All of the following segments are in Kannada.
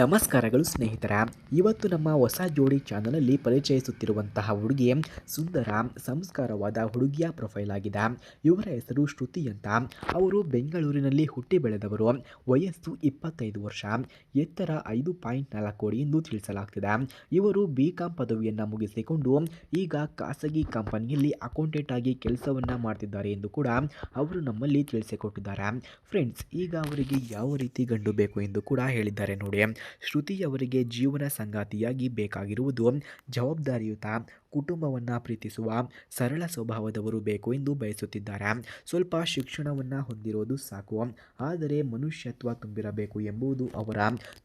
ನಮಸ್ಕಾರಗಳು ಸ್ನೇಹಿತರ. ಇವತ್ತು ನಮ್ಮ ಹೊಸ ಜೋಡಿ ಚಾನಲಲ್ಲಿ ಪರಿಚಯಿಸುತ್ತಿರುವಂತಹ ಹುಡುಗಿ ಸುಂದರ, ಸಂಸ್ಕಾರವಾದ ಹುಡುಗಿಯ ಪ್ರೊಫೈಲ್ ಆಗಿದೆ. ಇವರ ಹೆಸರು ಶ್ರುತಿ ಅಂತ. ಅವರು ಬೆಂಗಳೂರಿನಲ್ಲಿ ಹುಟ್ಟಿ ಬೆಳೆದವರು. ವಯಸ್ಸು ಇಪ್ಪತ್ತೈದು ವರ್ಷ. ಎತ್ತರ ಐದು ಪಾಯಿಂಟ್ ನಾಲ್ಕು ಎಂದು ತಿಳಿಸಲಾಗ್ತಿದೆ. ಇವರು ಬಿ ಕಾಂ ಪದವಿಯನ್ನು ಮುಗಿಸಿಕೊಂಡು ಈಗ ಖಾಸಗಿ ಕಂಪನಿಯಲ್ಲಿ ಅಕೌಂಟೆಂಟ್ ಆಗಿ ಕೆಲಸವನ್ನು ಮಾಡ್ತಿದ್ದಾರೆ ಎಂದು ಕೂಡ ಅವರು ನಮ್ಮಲ್ಲಿ ತಿಳಿಸಿಕೊಟ್ಟಿದ್ದಾರೆ. ಫ್ರೆಂಡ್ಸ್ ಈಗ ಅವರಿಗೆ ಯಾವ ರೀತಿ ಗಂಡು ಬೇಕು ಎಂದು ಕೂಡ ಹೇಳಿದ್ದಾರೆ ನೋಡಿ. ಶ್ರುತಿ ಅವರಿಗೆ ಜೀವನ ಸಂಗಾತಿಯಾಗಿ ಬೇಕಾಗಿರುವುದು. ಜವಾಬ್ದಾರಿಯುತ ಕುಟುಂಬವನ್ನು ಪ್ರೀತಿಸುವ ಸರಳ ಸ್ವಭಾವದವರು ಬೇಕು ಎಂದು ಬಯಸುತ್ತಿದ್ದಾರೆ. ಸ್ವಲ್ಪ ಶಿಕ್ಷಣವನ್ನು ಹೊಂದಿರೋದು ಸಾಕು. ಆದರೆ ಮನುಷ್ಯತ್ವ ತುಂಬಿರಬೇಕು ಎಂಬುದು ಅವರ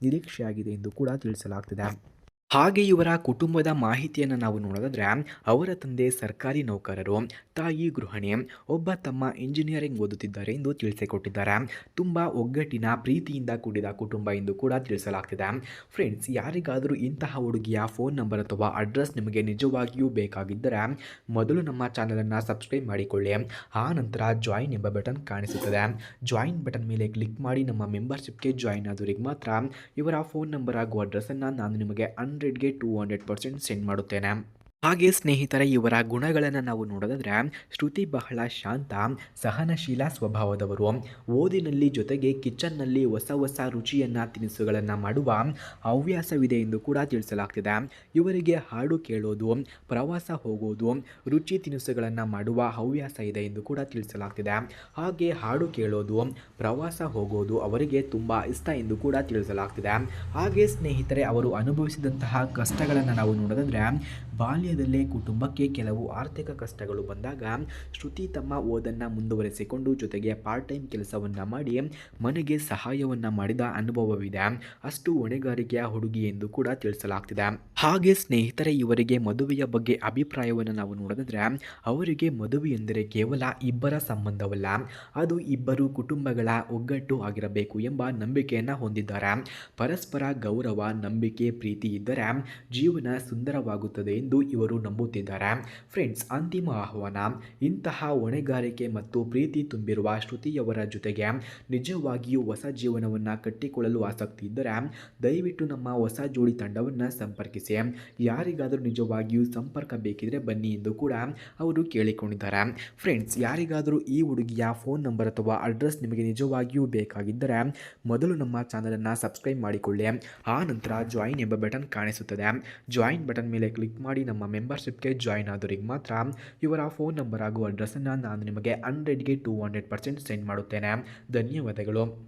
ನಿರೀಕ್ಷೆಯಾಗಿದೆ ಎಂದು ಕೂಡ ತಿಳಿಸಲಾಗ್ತಿದೆ. ಹಾಗೆ ಇವರ ಕುಟುಂಬದ ಮಾಹಿತಿಯನ್ನು ನಾವು ನೋಡೋದಾದರೆ, ಅವರ ತಂದೆ ಸರ್ಕಾರಿ ನೌಕರರು, ತಾಯಿ ಗೃಹಿಣಿ, ಒಬ್ಬ ತಮ್ಮ ಇಂಜಿನಿಯರಿಂಗ್ ಓದುತ್ತಿದ್ದಾರೆ ಎಂದು ತಿಳಿಸಿಕೊಟ್ಟಿದ್ದಾರೆ. ತುಂಬ ಒಗ್ಗಟ್ಟಿನ ಪ್ರೀತಿಯಿಂದ ಕೂಡಿದ ಕುಟುಂಬ ಎಂದು ಕೂಡ ತಿಳಿಸಲಾಗ್ತಿದೆ. ಫ್ರೆಂಡ್ಸ್ ಯಾರಿಗಾದರೂ ಇಂತಹ ಹುಡುಗಿಯ ಫೋನ್ ನಂಬರ್ ಅಥವಾ ಅಡ್ರೆಸ್ ನಿಮಗೆ ನಿಜವಾಗಿಯೂ ಬೇಕಾಗಿದ್ದರೆ, ಮೊದಲು ನಮ್ಮ ಚಾನಲನ್ನು ಸಬ್ಸ್ಕ್ರೈಬ್ ಮಾಡಿಕೊಳ್ಳಿ. ಆ ನಂತರ ಜಾಯಿನ್ ಎಂಬ ಬಟನ್ ಕಾಣಿಸುತ್ತದೆ. ಜಾಯಿನ್ ಬಟನ್ ಮೇಲೆ ಕ್ಲಿಕ್ ಮಾಡಿ ನಮ್ಮ ಮೆಂಬರ್ಶಿಪ್ಗೆ ಜಾಯಿನ್ ಆದವರಿಗೆ ಮಾತ್ರ ಇವರ ಫೋನ್ ನಂಬರ್ ಹಾಗೂ ಅಡ್ರೆಸ್ಸನ್ನು ನಾನು ನಿಮಗೆ ಹಂಡ್ರೆಡ್ಗೆ ಟೂ ಹಂಡ್ರೆಡ್ ಪರ್ಸೆಂಟ್ ಸೆಂಡ್ ಮಾಡುತ್ತೇನೆ. ಹಾಗೆ ಸ್ನೇಹಿತರ ಇವರ ಗುಣಗಳನ್ನು ನಾವು ನೋಡೋದಾದ್ರೆ, ಶ್ರುತಿ ಬಹಳ ಶಾಂತ, ಸಹನಶೀಲ ಸ್ವಭಾವದವರು. ಓದಿನಲ್ಲಿ ಜೊತೆಗೆ ಕಿಚನ್ನಲ್ಲಿ ಹೊಸ ಹೊಸ ರುಚಿಯನ್ನು, ತಿನಿಸುಗಳನ್ನು ಮಾಡುವ ಹವ್ಯಾಸವಿದೆ ಎಂದು ಕೂಡ ತಿಳಿಸಲಾಗ್ತಿದೆ. ಇವರಿಗೆ ಹಾಡು ಕೇಳೋದು, ಪ್ರವಾಸ ಹೋಗೋದು, ರುಚಿ ತಿನಿಸುಗಳನ್ನು ಮಾಡುವ ಹವ್ಯಾಸ ಇದೆ ಎಂದು ಕೂಡ ತಿಳಿಸಲಾಗ್ತಿದೆ. ಹಾಗೆ ಹಾಡು ಕೇಳೋದು, ಪ್ರವಾಸ ಹೋಗೋದು ಅವರಿಗೆ ತುಂಬ ಇಷ್ಟ ಎಂದು ಕೂಡ ತಿಳಿಸಲಾಗ್ತಿದೆ. ಹಾಗೆ ಸ್ನೇಹಿತರೆ, ಅವರು ಅನುಭವಿಸಿದಂತಹ ಕಷ್ಟಗಳನ್ನು ನಾವು ನೋಡೋದಾದ್ರೆ ಬಾಲ್ಯದಲ್ಲೇ ಕುಟುಂಬಕ್ಕೆ ಕೆಲವು ಆರ್ಥಿಕ ಕಷ್ಟಗಳು ಬಂದಾಗ ಶ್ರುತಿ ತಮ್ಮ ಓದನ್ನು ಮುಂದುವರೆಸಿಕೊಂಡು ಜೊತೆಗೆ ಪಾರ್ಟ್ ಟೈಮ್ ಕೆಲಸವನ್ನು ಮಾಡಿ ಮನೆಗೆ ಸಹಾಯವನ್ನು ಮಾಡಿದ ಅನುಭವವಿದೆ. ಅಷ್ಟು ಹೊಣೆಗಾರಿಕೆಯ ಹುಡುಗಿ ಎಂದು ಕೂಡ ತಿಳಿಸಲಾಗ್ತಿದೆ. ಹಾಗೆ ಸ್ನೇಹಿತರೆ, ಇವರಿಗೆ ಮದುವೆಯ ಬಗ್ಗೆ ಅಭಿಪ್ರಾಯವನ್ನು ನಾವು ನೋಡಿದ್ರೆ ಅವರಿಗೆ ಮದುವೆ ಎಂದರೆ ಕೇವಲ ಇಬ್ಬರ ಸಂಬಂಧವಲ್ಲ. ಅದು ಇಬ್ಬರು ಕುಟುಂಬಗಳ ಒಗ್ಗಟ್ಟು ಆಗಿರಬೇಕು ಎಂಬ ನಂಬಿಕೆಯನ್ನು ಹೊಂದಿದ್ದಾರೆ. ಪರಸ್ಪರ ಗೌರವ, ನಂಬಿಕೆ, ಪ್ರೀತಿ ಇದ್ದರೆ ಜೀವನ ಸುಂದರವಾಗುತ್ತದೆ ಎಂದು ಇವರು ನಂಬುತ್ತಿದ್ದಾರೆ. ಫ್ರೆಂಡ್ಸ್, ಅಂತಿಮ ಆಹ್ವಾನ. ಇಂತಹ ಹೊಣೆಗಾರಿಕೆ ಮತ್ತು ಪ್ರೀತಿ ತುಂಬಿರುವ ಶ್ರುತಿಯವರ ಜೊತೆಗೆ ನಿಜವಾಗಿಯೂ ಹೊಸ ಜೀವನವನ್ನು ಕಟ್ಟಿಕೊಳ್ಳಲು ಆಸಕ್ತಿ ಇದ್ದರೆ, ದಯವಿಟ್ಟು ನಮ್ಮ ಹೊಸ ಜೋಡಿ ತಂಡವನ್ನು ಸಂಪರ್ಕಿಸಿ. ಯಾರಿಗಾದರೂ ನಿಜವಾಗಿಯೂ ಸಂಪರ್ಕ ಬೇಕಿದ್ರೆ ಬನ್ನಿ ಎಂದು ಕೂಡ ಅವರು ಕೇಳಿಕೊಂಡಿದ್ದಾರೆ. ಫ್ರೆಂಡ್ಸ್ ಯಾರಿಗಾದರೂ ಈ ಹುಡುಗಿಯ ಫೋನ್ ನಂಬರ್ ಅಥವಾ ಅಡ್ರೆಸ್ ನಿಮಗೆ ನಿಜವಾಗಿಯೂ ಬೇಕಾಗಿದ್ದರೆ ಮೊದಲು ನಮ್ಮ ಚಾನಲನ್ನು ಸಬ್ಸ್ಕ್ರೈಬ್ ಮಾಡಿಕೊಳ್ಳಿ. ಆ ನಂತರ ಜಾಯಿನ್ ಎಂಬ ಬಟನ್ ಕಾಣಿಸುತ್ತದೆ. ಜಾಯಿನ್ ಬಟನ್ ಮೇಲೆ ಕ್ಲಿಕ್ ಮಾಡಿ ನಮ್ಮ ಮೆಂಬರ್ಶಿಪ್ಗೆ ಜಾಯಿನ್ ಆದವರಿಗೆ ಮಾತ್ರ ಇವರ ಫೋನ್ ನಂಬರ್ ಹಾಗೂ ಅಡ್ರೆಸ್ಸನ್ನು ನಾನು ನಿಮಗೆ ಹಂಡ್ರೆಡ್ಗೆ ಟೂ ಹಂಡ್ರೆಡ್ ಪರ್ಸೆಂಟ್ ಸೆಂಡ್ ಮಾಡುತ್ತೇನೆ. ಧನ್ಯವಾದಗಳು.